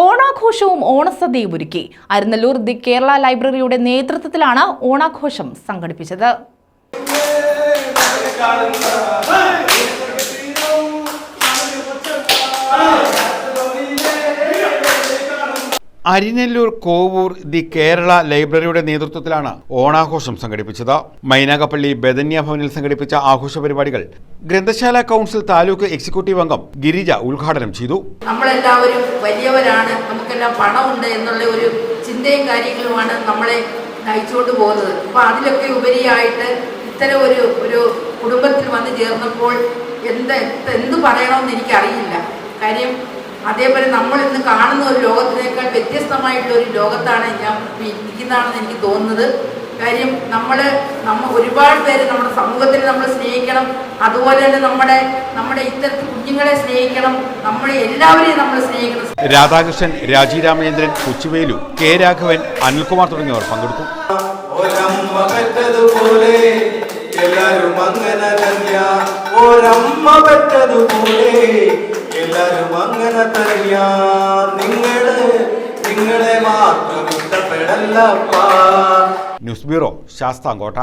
ഓണാഘോഷവും ഓണസദ്യയും ഒരുക്കി. അരുന്നല്ലൂർ ദി കേരള ലൈബ്രറിയുടെ നേതൃത്വത്തിലാണ് ഓണാഘോഷം സംഘടിപ്പിച്ചത്. അരിനെല്ലൂർ കോവൂർ ദി കേരള ലൈബ്രറിയുടെ നേതൃത്വത്തിലാണ് ഓണാഘോഷം സംഘടിപ്പിച്ചത്. മൈനാകപ്പള്ളി ബദന്യ ഭവനിൽ സംഘടിപ്പിച്ച ആഘോഷ പരിപാടികൾ ഗ്രന്ഥശാല കൗൺസിൽ താലൂക്ക് എക്സിക്യൂട്ടീവ് അംഗം ഗിരിജ ഉദ്ഘാടനം ചെയ്തു. നമ്മളെല്ലാവരും വലിയവരാണ്. നമുക്കെല്ലാം പണമുണ്ട് എന്നുള്ള ഒരു ചിന്തയും കാര്യങ്ങളുമാണ് നമ്മളെ നയിച്ചുകൊണ്ട് പോകുന്നത്. അപ്പോൾ അതിലൊക്കെ ഉപരിയായിട്ട് ഇത്തരം ഒരു ഒരു കുടുംബത്തിൽ വന്ന് ചേർന്നപ്പോൾ എന്ത് എന്ത് പറയണമെന്ന് എനിക്കറിയില്ല. കാര്യം അതേപോലെ നമ്മൾ ഇന്ന് കാണുന്ന ഒരു ലോകത്തിനേക്കാൾ വ്യത്യസ്തമായിട്ടുള്ള ഒരു ലോകത്താണ് ഞാൻ ഇരിക്കുന്നതാണെന്ന് എനിക്ക് തോന്നുന്നത്. കാര്യം നമ്മൾ നമ്മ ഒരുപാട് പേര് നമ്മുടെ സമൂഹത്തിൽ നമ്മൾ സ്നേഹിക്കണം. അതുപോലെ തന്നെ നമ്മുടെ നമ്മുടെ ഇത്തരത്തിൽ കുഞ്ഞുങ്ങളെ സ്നേഹിക്കണം. നമ്മളെ എല്ലാവരെയും നമ്മൾ സ്നേഹിക്കണം. രാധാകൃഷ്ണൻ രാജി രാമചന്ദ്രൻ കൊച്ചുവേലു കെ രാഘവൻ അനിൽകുമാർ തുടങ്ങിയവർ പങ്കെടുത്തു. എല്ലാരും അങ്ങനെ ഒരമ്മ പെറ്റതുപോലെ എല്ലാരും അങ്ങനെ തന്നെയ. നിങ്ങൾ നിങ്ങളെ മാത്രം ന്യൂസ് ബ്യൂറോ ശാസ്താംകോട്ട.